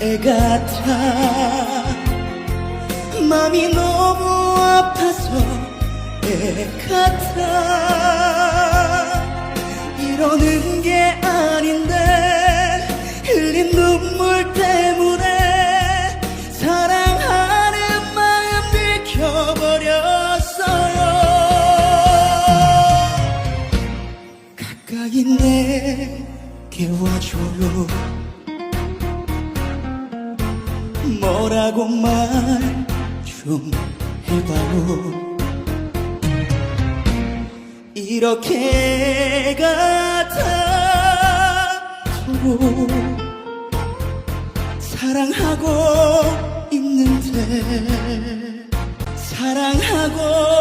애 같아 마음이 너무 아파서 애 같아 이러는 게 아닌데 흘린 눈물 때문에 사랑하는 마음 들켜버렸어요. 가까이 내게 와줘요 뭐라고 말 좀 해봐요. 이렇게 같아 서로 사랑하고 있는데 사랑하고